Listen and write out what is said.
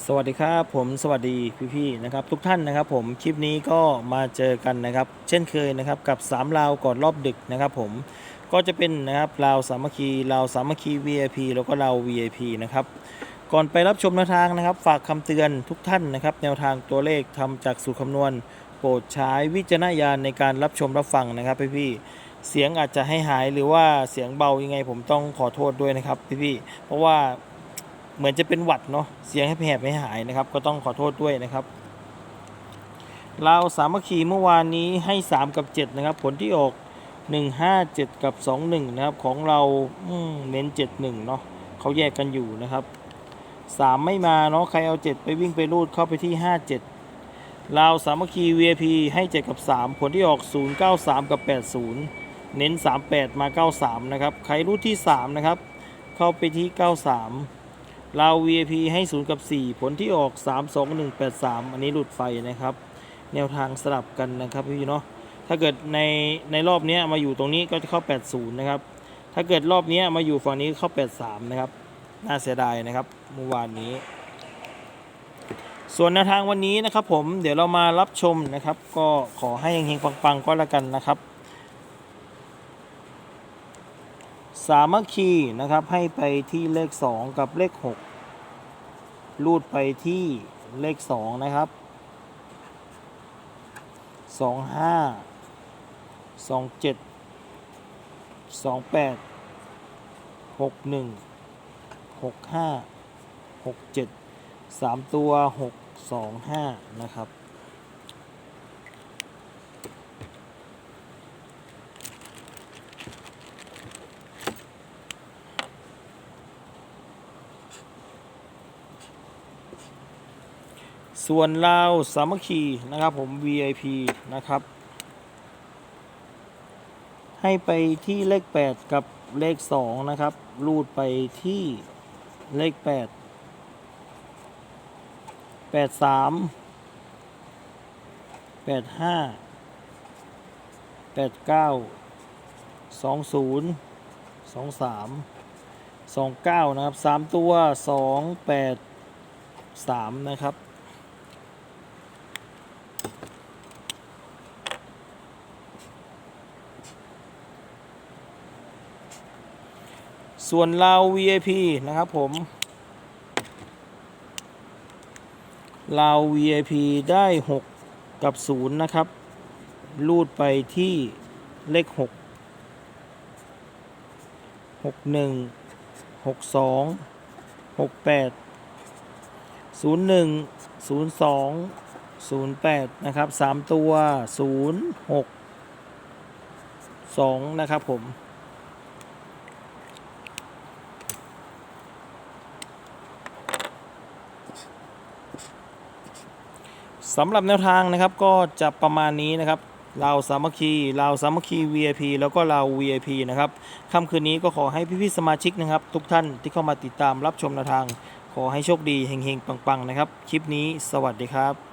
สวัสดีครับผมสวัสดีพี่ๆนะครับทุกท่านนะครับผมคลิปนี้ก็มาเจอกันนะครับ เช่นเคยนะครับกับ3ลาวก่อนรอบดึกนะครับผมก็จะเป็นนะครับลาวสามัคคีลาวสามัคคี VIP แล้วก็ลาว VIP นะครับก่อนไปรับชมแนวทางนะครับ ฝากคำเตือนทุกท่านนะครับ แนวทางตัวเลขทำจากสูตรคำนวณ โปรดใช้วิจารณญาณในการรับชมรับฟังนะครับพี่ๆเสียงอาจจะให้หายหรือว่าเสียงเบายังไงผมต้องขอโทษด้วยนะครับพี่ๆเพราะว่า เหมือนจะเป็นหวัดเนาะเสียงให้แผบไม่หายนะครับ ก็ต้องขอโทษด้วยนะครับ เราสามัคคีเมื่อวานนี้ให้ 3 กับ 7 นะครับ ผลที่ออก 157 กับ 21 นะครับ ของเราเน้น 71 เนาะเขาแยกกันอยู่นะครับ 3 ไม่มาเนาะใครเอา 7 ไปวิ่งไปรูดเข้าไปที่ 57ลาสามัคคี VIP ให้ 7 กับ 3 ผลที่ออก 093 กับ 80 เน้น 38 มา 93 นะครับ ใครรูดที่ 3 นะครับ เข้าไปที่ 93 ลา VIP ให้ 0 กับ 4 ผลที่ออก 3 2 1 8 3 อันนี้หลุดไฟนะครับ แนวทางสลับกันนะครับพี่เนาะถ้าเกิดในในรอบนี้มาอยู่ตรงนี้ก็จะเข้า 80 นะครับ ถ้าเกิดรอบนี้มาอยู่ฝั่งนี้เข้า 83 นะครับ น่าเสียดายนะครับเมื่อวานนี้ ส่วนแนวทางวันนี้นะครับผมเดี๋ยวเรามารับชมนะครับ ก็ขอให้ยังเฮงปังๆก็แล้วกันนะครับ สามัคคีนะครับให้ไปที่เลข 2 กับเลข 6 รูดไปที่เลข 2 นะครับ 2 5 2 7 2 8 6 1 6 5 6 7 3 ตัว 6 2 5 นะครับ ส่วนลาวสามัคคีนะครับผม VIP นะครับ ให้ไปที่เลข 8 กับเลข 2 นะครับ รูดไปที่เลข 8 8 3 8 5 8 9 2 0 2 3 2 9 นะครับ 3 ตัว 2 8 3 นะครับ ส่วนเรา VIP นะครับผมเรา VIP ได้ 6 กับ 0 นะครับ รูดไปที่เลข 6 6 1 6 2 6 8 0 1 0 2 0 8 นะครับ 3 ตัว 0 6 2 นะครับผม สำหรับแนวทางนะครับก็จะประมาณนี้นะครับเราวสามัคคีเราวสามัคคี VIP แล้วก็เราว VIP นะครับค่ำคืนนี้ก็ขอให้พี่ๆสมาชิกนะครับ ทุกท่านที่เข้ามาติดตามรับชมแนวทาง ขอให้โชคดีเฮงๆ ปังๆนะครับ คลิปนี้สวัสดีครับ